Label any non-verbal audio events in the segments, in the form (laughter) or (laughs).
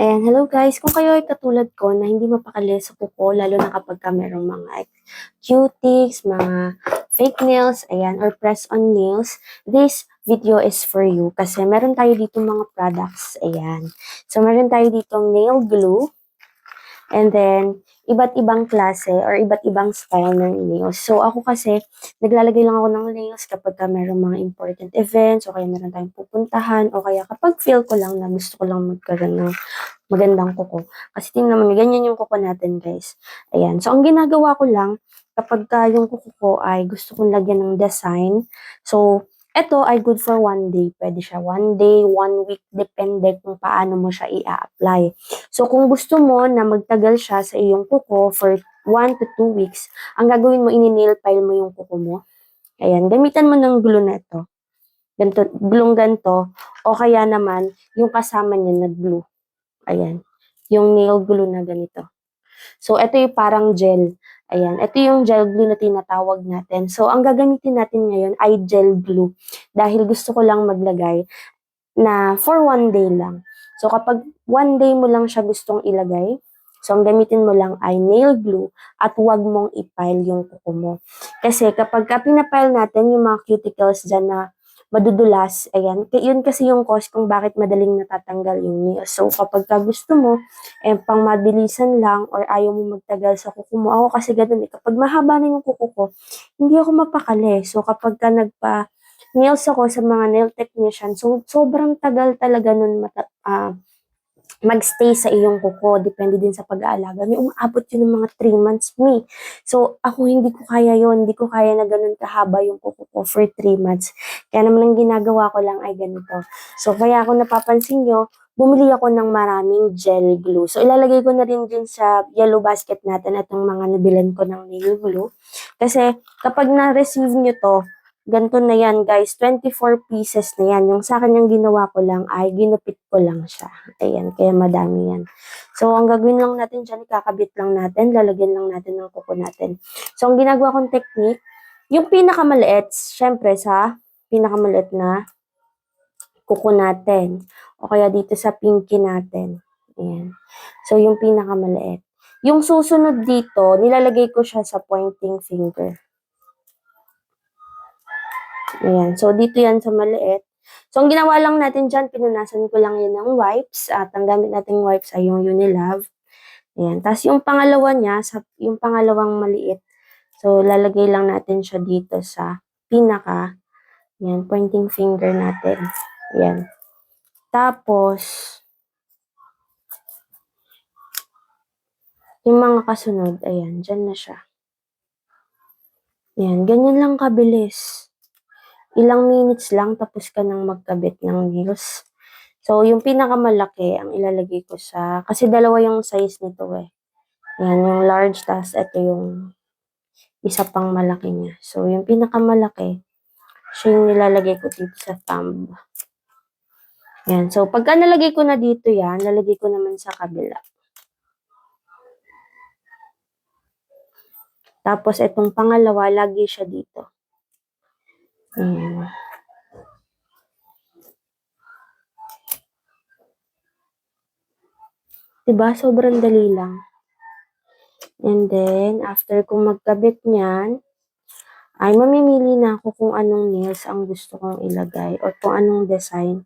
Ayan, hello guys. Kung kayo ay katulad ko na hindi mapakali sa kuko, lalo na kapag ka merong mga cutics, mga fake nails, ayan, or press-on nails, this video is for you kasi meron tayo dito mga products, ayan. So, meron tayo dito nail glue, and then, iba't ibang klase or iba't ibang style ng nails. So, ako kasi, naglalagay lang ako ng nails kapag ka merong mga important events o kaya meron tayong pupuntahan o kaya kapag feel ko lang na gusto ko lang magkaroon ng magandang kuko. Kasi tingnan mo, ganyan yung kuko natin, guys. Ayan. So, ang ginagawa ko lang, kapag ka yung kuko ko ay gusto kong lagyan ng design, so, ito ay good for one day. Pwede siya one day, one week, depende kung paano mo siya i-apply. So, kung gusto mo na magtagal siya sa iyong kuko for one to two weeks, ang gagawin mo, ini-nail file mo yung kuko mo. Ayan, gamitan mo ng glue na ito. Ganito, glue ganito. O kaya naman, yung kasama niya na glue. Ayan. Yung nail glue na ganito. So, ito yung parang gel. Ayan. Ito yung gel glue na tinatawag natin. So, ang gagamitin natin ngayon ay gel glue. Dahil gusto ko lang maglagay na for one day lang. So, kapag one day mo lang siya gustong ilagay, so, ang gamitin mo lang ay nail glue at huwag mong ipile yung kuko mo. Kasi kapag ka pinapile natin yung mga cuticles dyan na madudulas, ayan, yun kasi yung cause kung bakit madaling natatanggal yung nails. So, kapag ka gusto mo, eh, pang mabilisan lang or ayaw mo magtagal sa kuko mo, ako kasi ganun eh, kapag mahaba na yung kuko ko, hindi ako mapakali. So, kapag ka nagpa nails ako sa mga nail technician, so, sobrang tagal talaga nun mata, ah, magstay sa iyong kuko. Depende din sa pag-aalaga. May umaabot yun ng mga 3 months, me. So, ako hindi ko kaya yon Hindi ko kaya na ganun kahaba yung kuko ko for 3 months. Kaya naman ang ginagawa ko lang ay ganito. So, kaya ako napapansin nyo, bumili ako ng maraming gel glue. So, ilalagay ko na rin din sa yellow basket natin itong mga nabilan ko ng nail glue. Kasi, kapag na-receive nyo to, ganito na yan guys, 24 pieces na yan. Yung sa akin yung ginawa ko lang ay ginupit ko lang siya. Ayan, kaya madami yan. So, ang gagawin lang natin dyan, kakabit lang natin, lalagyan lang natin ng kuko natin. So, ang ginagawa kong technique, yung pinakamaliit, syempre sa pinakamaliit na kuko natin. O kaya dito sa pinky natin. Ayan. So, yung pinakamaliit. Yung susunod dito, nilalagay ko siya sa pointing finger. Ayan. So, dito yan sa maliit. So, ang ginawa lang natin dyan, pinunasan ko lang yun ng wipes. At ang gamit nating wipes ay yung Unilove. Ayan. Tapos, yung pangalawa niya, sa, yung pangalawang maliit. So, lalagay lang natin siya dito sa pinaka. Ayan, pointing finger natin. Ayan. Tapos, yung mga kasunod, ayan, dyan na siya. Ayan, ganyan lang kabilis. Ilang minutes lang, tapos ka nang magkabit ng nails. So, yung pinakamalaki, ang ilalagay ko sa, kasi dalawa yung size nito eh. Ayan, yung large, tapos ito yung isa pang malaki niya. So, yung pinakamalaki, siya yung nilalagay ko dito sa thumb. Yan. So, pagka nalagay ko na dito yan, lalagay ko naman sa kabila. Tapos, itong pangalawa, lagi siya dito. Ayan. Diba? Sobrang dali lang. And then, after kong magkabit niyan, ay mamimili na ako kung anong nails ang gusto kong ilagay or kung anong design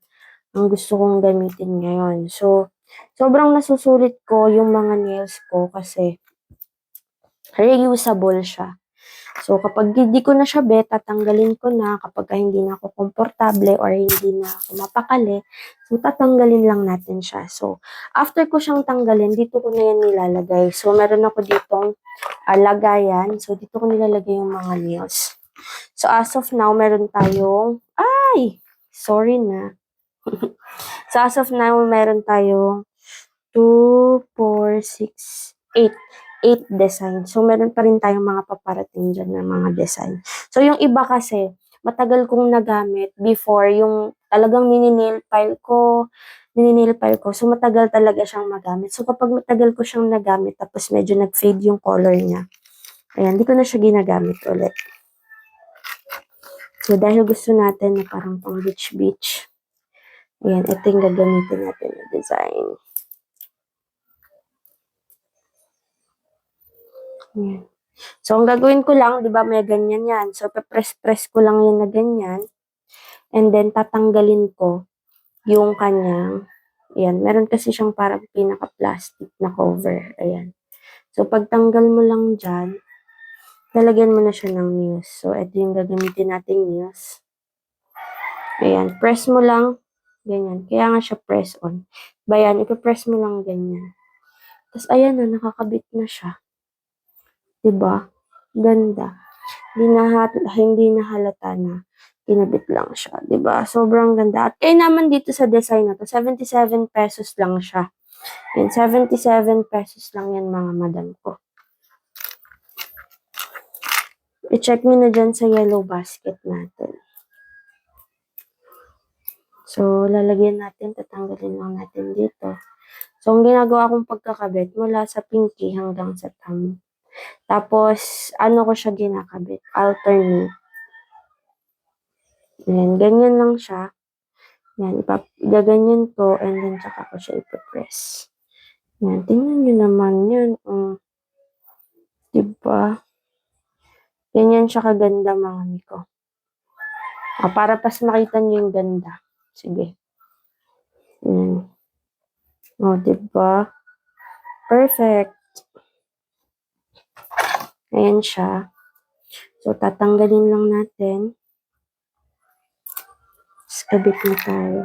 ang gusto kong gamitin ngayon. So, sobrang nasusulit ko yung mga nails ko kasi reusable siya. So, kapag hindi ko na siya bet, tatanggalin ko na kapag hindi na ako komportable or hindi na ako mapakali. So, tatanggalin lang natin siya. So, after ko siyang tanggalin, dito ko na yan nilalagay. So, meron ako ditong uh, lagayan. So, dito ko nilalagay yung mga nails. So, as of now, meron tayong, ay, sorry na. (laughs) so, as of now, meron tayong 2, 4, 6, 8. 8 design. So, meron pa rin tayong mga paparating dyan na mga design. So, yung iba kasi, matagal kong nagamit before yung talagang nini-nail file ko, nini-nail file ko. So, matagal talaga siyang magamit. So, kapag matagal ko siyang nagamit, tapos medyo nag-fade yung color niya, ayan, di ko na siya ginagamit ulit. So, dahil gusto natin na parang pang beach-beach, ayan, ito yung gagamitin natin na design. Yan. So, ang gagawin ko lang, di ba, may ganyan yan. So, press-press ko lang yan na ganyan. And then, tatanggalin ko yung kanyang, ayan, meron kasi siyang parang pinaka-plastic na cover. Ayan. So, pagtanggal mo lang dyan, lalagyan mo na siya ng nails. So, ito yung gagamitin nating nails. Ayan, press mo lang, ganyan. Kaya nga siya press on. Bayan, ipipress mo lang ganyan. Tapos, ayan na, nakakabit na siya. 'Di ba? Ganda. Hindi na, hindi na halata na kinabit lang siya. 'di ba? Sobrang ganda. At kaya naman dito sa design na to, 77 pesos lang siya. Yan, 77 pesos lang yan mga madam ko. I-check mo na dyan sa yellow basket natin. So, lalagyan natin, tatanggalin lang natin dito. So, ang ginagawa kong pagkakabit mula sa pinky hanggang sa thumb. Tapos, ano ko siya ginakabit? Alternate. Yan, ganyan lang siya. Yan, ipap gaganyan ko and then tsaka ko siya ipapress. Yan, tingnan nyo naman yan. Um, diba? Ganyan siya kaganda mga miko. Ah, para pas makita nyo yung ganda. Sige. Yan. O, diba? Perfect. Ayan siya. So, tatanggalin lang natin. Tapos, kabit na tayo.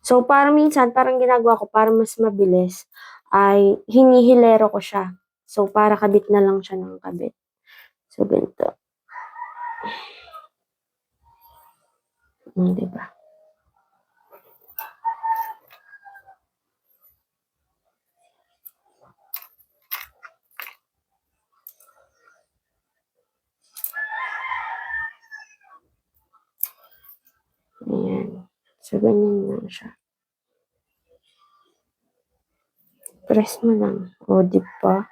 So, parang minsan, parang ginagawa ko, para mas mabilis, ay hinihilero ko siya. So, para kabit na lang siya ng kabit. So, ganito. Hmm, diba? Ayan. So, ganyan lang siya. Press mo lang. O, di ba?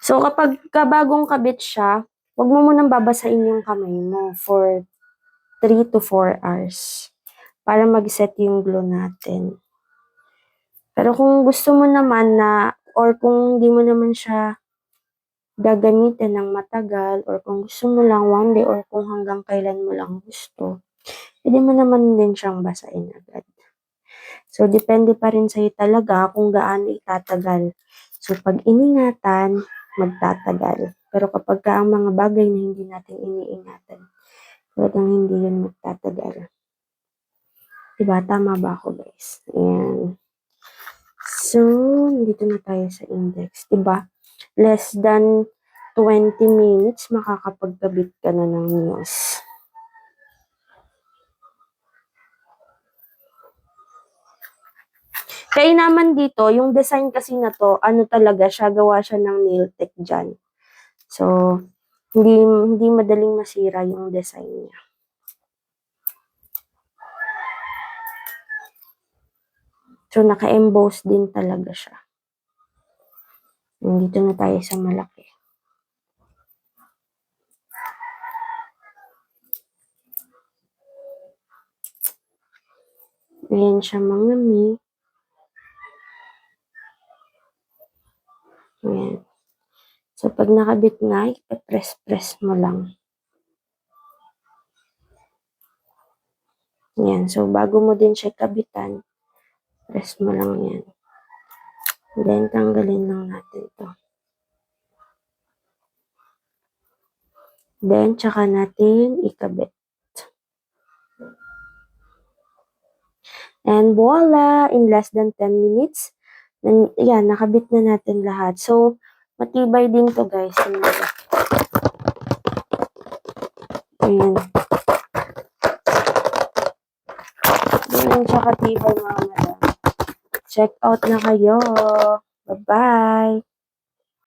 So, kapag kabagong kabit siya, huwag mo munang babasain yung kamay mo for 3 to 4 hours para mag-set yung glue natin. Pero kung gusto mo naman na, or kung hindi mo naman siya gagamitin ng matagal, or kung gusto mo lang one day, or kung hanggang kailan mo lang gusto, pwede mo naman din siyang basain agad. So, depende pa rin sa'yo talaga kung gaano itatagal. So, pag iningatan, magtatagal. Pero kapag ka ang mga bagay na hindi natin iniingatan, talagang hindi yun magtatagal. Diba? Tama ba ako, guys? Ayan. So, nandito na tayo sa index. Diba? Less than 20 minutes, makakapagkabit ka na ng news. Kaya naman dito, yung design kasi na to, ano talaga siya, gawa siya ng nail tech dyan. So, hindi, hindi madaling masira yung design niya. So, naka-emboss din talaga siya. Nandito na tayo sa malaki. Ayan siya mga mi. Ayan. So, pag nakabit na, ipapress-press mo lang. Ayan. So, bago mo din siya kabitan, press mo lang yan. Then, tanggalin lang natin to. Then, tsaka natin ikabit. And voila! In less than 10 minutes, nan, yan, nakabit na natin lahat. So, matibay din to guys. Ayan. Ganyan siya katibay mga. Check out na kayo. Bye-bye!